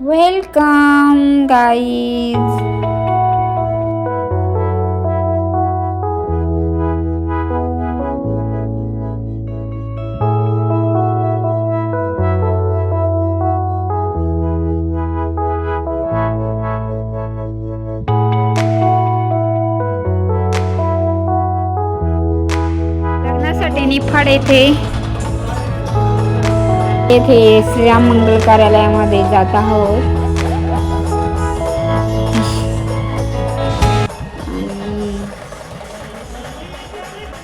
Welcome guys लग्नासाठी निफाड येथे येथे श्रीराम मंगल कार्यालयामध्ये जात आहोत.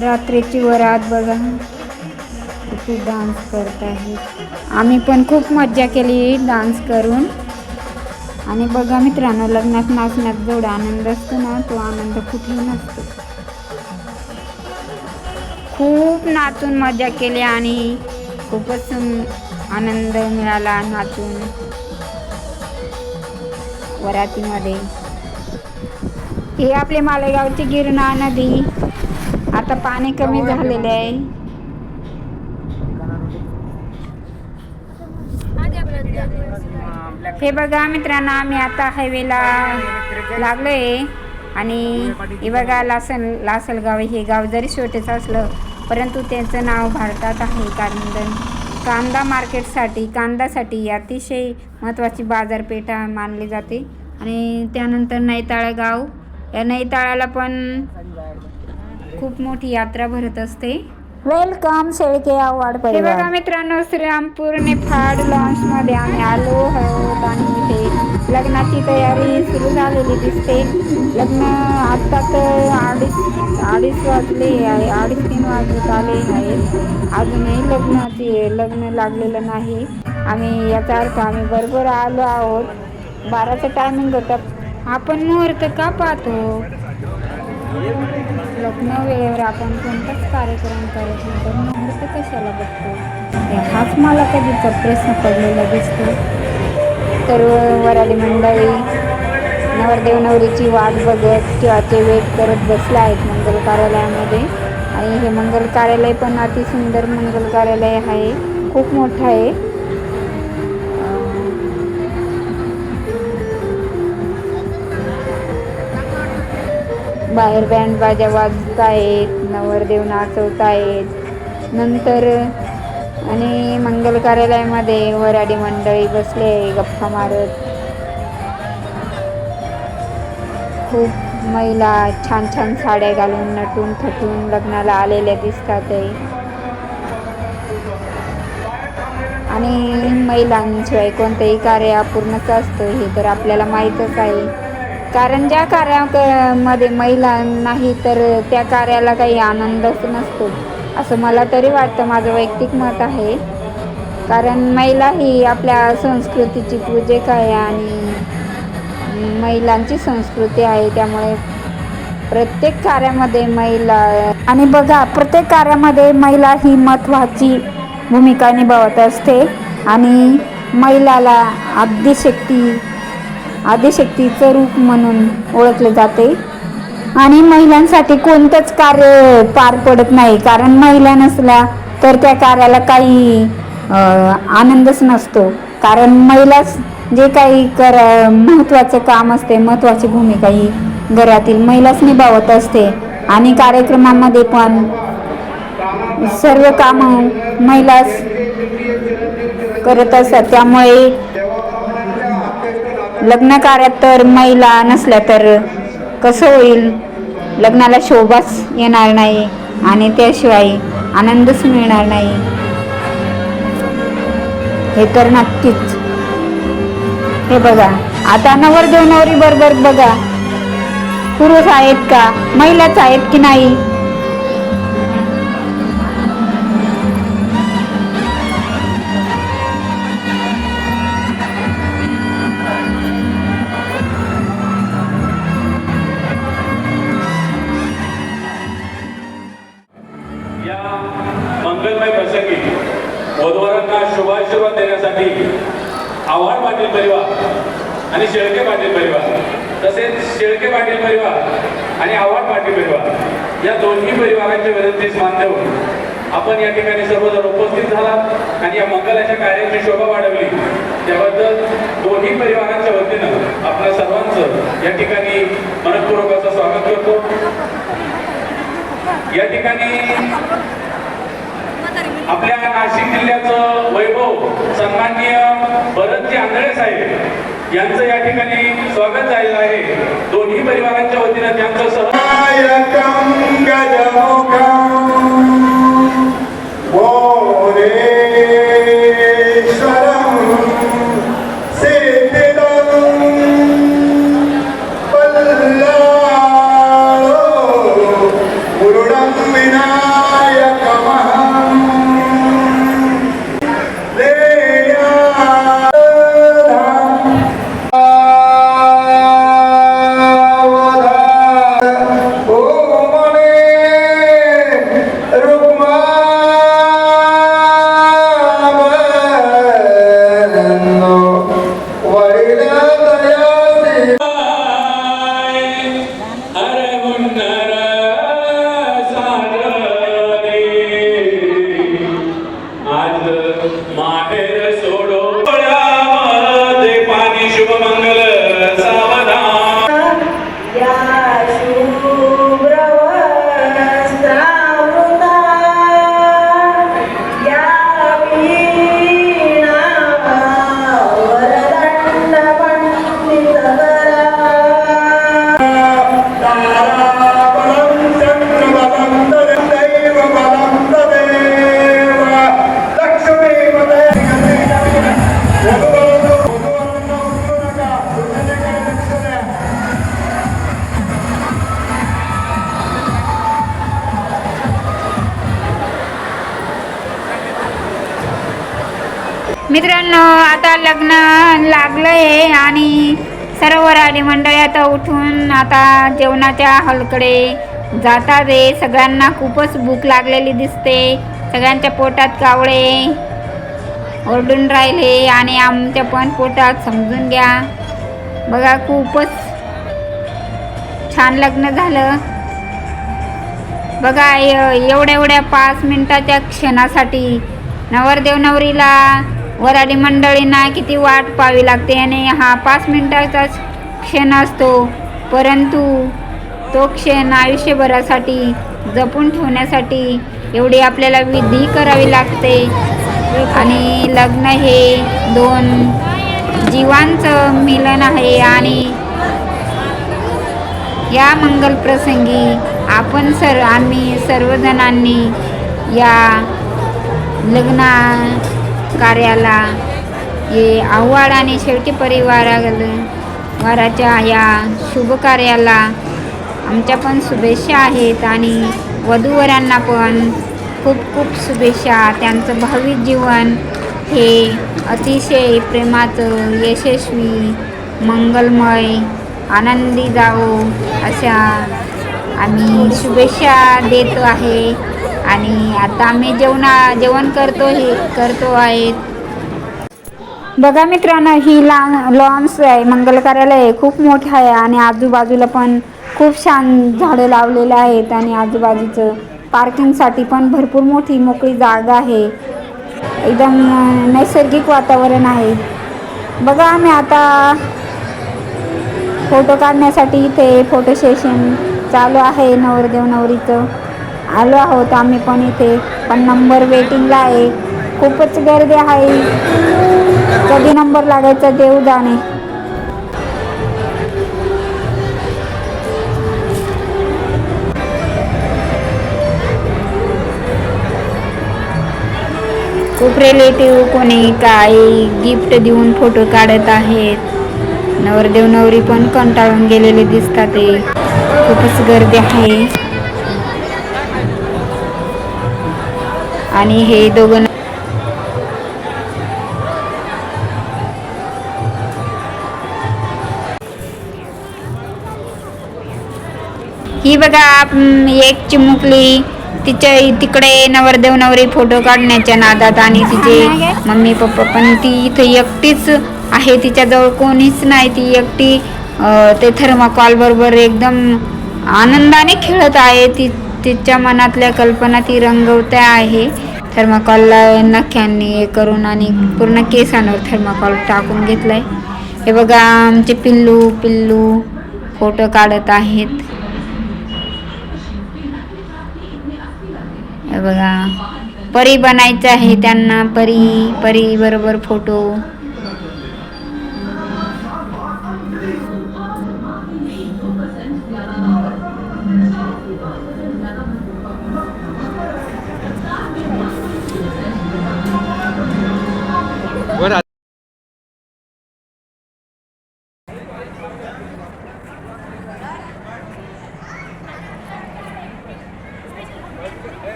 रात्रीची वरात बघा. किती डान्स करत आहे. आम्ही पण खूप मज्जा केली डान्स करून. आणि बघा मित्रांनो लग्नात नाचण्यात जेवढा आनंद असतो ना तो आनंद कुठेही नसतो. खूप नाचून मजा केली आणि खूपच आनंद मिळाला नाचून. वरातीमध्ये. ही आपली मालेगावची गिरणा नदी. आता पाणी कमी झालेले आहे. हे बघा मित्रांनो आम्ही आता हायवेला लागलोय. आणि हे बघा लासल लासलगाव हे गाव जरी छोटेच असलं परंतु त्याचं नाव भारतात आहे कारण कांदा मार्केटसाठी कांदासाठी अतिशय महत्त्वाची बाजारपेठा मानली जाते. आणि त्यानंतर नैताळा गाव. या नैताळाला पण खूप मोठी यात्रा भरत असते. वेलकम शेळके अवॉर्ड हे बघा मित्रांनो श्रीरामपूर निफाड लॉन्च मध्ये आम्ही आलो आहोत आणि इथे लग्नाची तयारी सुरू झालेली दिसते. लग्न आता तर अडीच अडीच वाजले आहे अडीच तीन वाजत आले आहेत अजूनही लग्नाची लग्न लागलेलं नाही. आम्ही याचा अर्थ आम्ही बरोबर आलो आहोत. बाराचं टायमिंग होतं. आपण मुहूर्त का पाहतो? लग्न वेळेवर आपण कोणताच कार्यक्रम करत नाही तर मुहूर्त कशाला बघतो? हाच मला कधीचा प्रश्न पडलेला दिसतो. तर वराडी मंडळी नवरदेव नवरीची वाट बघत किंवा ते वेट करत बसले आहेत मंगल कार्यालयामध्ये. आणि हे मंगल कार्यालय पण अतिसुंदर मंगल कार्यालय आहे खूप मोठं आहे. बाहेर बँड बाजा आहेत नवरदेव नाचवतायत. आहेत नंतर आणि मंगल कार्यालयामध्ये वराडी मंडळी बसले गप्पा मारत. खूप महिला छान छान साड्या घालून नटून थटून लग्नाला आलेल्या दिसतात आणि महिलांशिवाय कोणतंही कार्य अपूर्णच असतं हे तर आपल्याला माहीतच आहे. कारण ज्या कार्यामध्ये महिला नाही तर त्या कार्याला काही आनंदच नसतो. असं मला तरी वाटतं. माझं वैयक्तिक मत आहे. कारण महिला ही आपल्या संस्कृतीची पूजक आहे आणि महिलांची संस्कृती आहे. त्यामुळे प्रत्येक कार्यामध्ये महिला आणि बघा प्रत्येक कार्यामध्ये महिला ही महत्त्वाची भूमिका निभावत असते. आणि महिलाला आद्यशक्ती आदिशक्तीचं रूप म्हणून ओळखले जाते. आणि महिलांसाठी कोणतंच कार्य पार पडत नाही. कारण महिला नसल्या तर त्या कार्याला काही आनंदच नसतो. कारण महिलाच जे काही कर महत्त्वाचं काम असते महत्त्वाची भूमिका ही घरातील महिलाच निभावत असते. आणि कार्यक्रमामध्ये पण सर्व कामं महिलाच करत असतात. त्यामुळे लग्न कार्यात तर महिला नसल्या तर कसं होईल? लग्नाला शोभाच येणार नाही आणि त्याशिवाय आनंदच मिळणार नाही. हे तर नक्कीच. हे बघा आता नवरदेव नवरी बरोबर बघा. पुरुष आहेत का? महिलाच आहेत की नाही? परिवार आणि शेळके पाटील परिवार तसेच शेळके पाटील परिवार आणि आव्हाड पाटील परिवार या दोन्ही परिवारांच्या विनंतीस मान देऊन आपण या ठिकाणी सर्वजण उपस्थित झाला आणि या मंगलाच्या कार्याची शोभा वाढवली. त्याबद्दल दोन्ही परिवारांच्या वतीनं आपल्या सर्वांचं या ठिकाणी मनपूर्वक असं स्वागत करतो. या ठिकाणी आपल्या नाशिक जिल्ह्याचं वैभव सन्माननीय भरतजी आंधळे साहेब यांचं या ठिकाणी स्वागत झालेलं आहे. दोन्ही परिवारांच्या वतीनं त्यांचं सहकार्य आहे आणि सर्व आणि मंडळी आता उठून आता जेवणाच्या हॉलकडे जातात आहे सगळ्यांना खूपच भूक लागलेली दिसते. सगळ्यांच्या पोटात कावळे ओरडून राहिले आणि आमच्या पण पोटात समजून घ्या. बघा खूपच छान लग्न झालं. बघा य- एवढ्या एवढ्या पाच मिनिटाच्या क्षणासाठी नवरदेव नवरीला वराडी मंडळींना किती वाट पाहावी लागते आणि हा पाच मिनिटाचाच क्षण असतो. परंतु तो क्षण आयुष्यभरासाठी जपून ठेवण्यासाठी एवढी आपल्याला विधी करावी लागते. आणि लग्न हे दोन जीवांचं मिलन आहे आणि या मंगल प्रसंगी आपण सर आम्ही सर्वजणांनी या लग्ना कार्याला. हे आव्हाड आणि शेवटी परिवारा वाराच्या या शुभ कार्याला आमच्या पण शुभेच्छा आहेत आणि वधूवरांना पण खूप खूप शुभेच्छा. त्यांचं भावी जीवन हे अतिशय प्रेमाचं यशस्वी मंगलमय आनंदी जावो अशा आम्ही शुभेच्छा देतो आहे. आणि आता आम्ही जेवणा जेवण करतो हे करतो आहेत. बघा मित्रांनो ही लॉन लॉन्स आहे मंगल कार्यालय आहे खूप मोठं आहे आणि आजूबाजूला पण खूप छान झाडं लावलेलं आहेत आणि आजूबाजूचं पार्किंगसाठी पण भरपूर मोठी मोकळी जागा आहे. एकदम नैसर्गिक वातावरण आहे. बघा आम्ही आता फोटो काढण्यासाठी इथे फोटो सेशन चालू आहे नवरदेव नवरीचं. आलो आहोत आम्ही पण इथे. पण नंबर वेटिंगला आहे. खूपच गर्दी आहे. कधी नंबर लागायचा देऊ जाणे. खूप रिलेटिव्ह कोणी काय गिफ्ट देऊन फोटो काढत आहेत. नवरदेव नवरी पण कंटाळून गेलेले दिसतात खूपच गर्दी आहे. आणि हे दोघं ही बघा एक चिमुकली तिच्या तिकडे नवरदेव नवरी फोटो काढण्याच्या नादात आणि तिचे मम्मी पप्पा पण ती इथे एकटीच आहे तिच्याजवळ कोणीच नाही ती एकटी ते थर्माकॉल बरोबर एकदम आनंदाने खेळत आहे ती तिच्या मनातल्या कल्पना ती रंगवते आहे. थर्माकॉलला नख्यांनी हे करून आणि पूर्ण केसांवर थर्माकॉल टाकून घेतलाय. हे बघा आमचे पिल्लू पिल्लू फोटो काढत आहेत. हे बघा परी बनायचं आहे त्यांना परी परी बरोबर फोटो.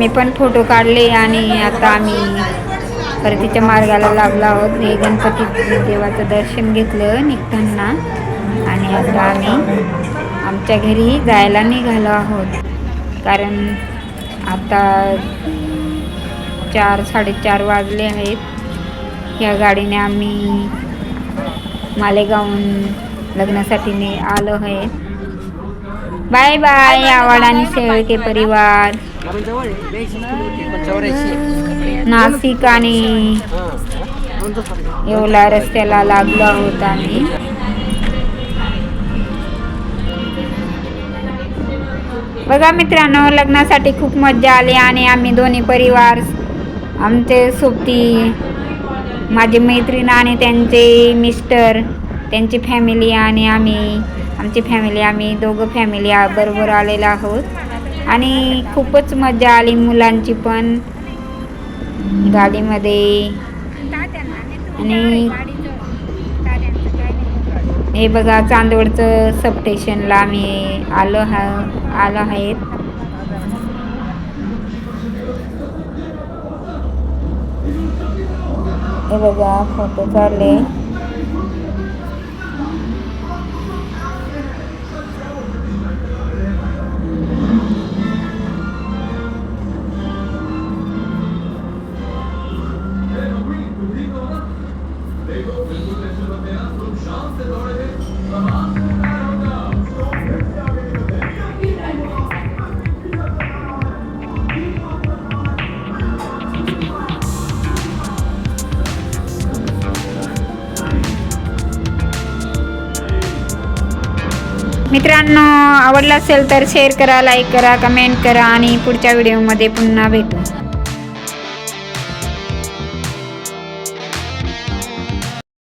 मी पण फोटो काढले आणि आता आम्ही परतीच्या मार्गाला लागलो आहोत. हे गणपती देवाचं दर्शन घेतलं निघताना. आणि आता आम्ही आमच्या घरी जायला निघालो आहोत. कारण आता चार साडेचार वाजले आहेत. या गाडीने आम्ही मालेगावहून लग्नासाठी ने आलो आहे. बाय बाय आवाड आणि शेळके परिवार. नाशिक आणि येवला रस्त्याला लागलो आहोत आम्ही. बघा मित्रांनो लग्नासाठी खूप मज्जा आली आणि आम्ही दोन्ही परिवार आमचे सोबती माझी मैत्रीण आणि त्यांचे मिस्टर त्यांची फॅमिली आणि आम्ही आमची फॅमिली आम्ही दोघं फॅमिली बरोबर आलेलो आहोत. आणि खूपच मजा आली मुलांची पण. गाडीमध्ये. आणि हे बघा चांदवडचं सब स्टेशनला आम्ही आलो हा आलो आहेत. हे बघा फोटो काढले. मित्रांनो आवडला असेल तर शेअर करा लाईक करा कमेंट करा आणि पुढच्या व्हिडिओमध्ये पुन्हा भेटू.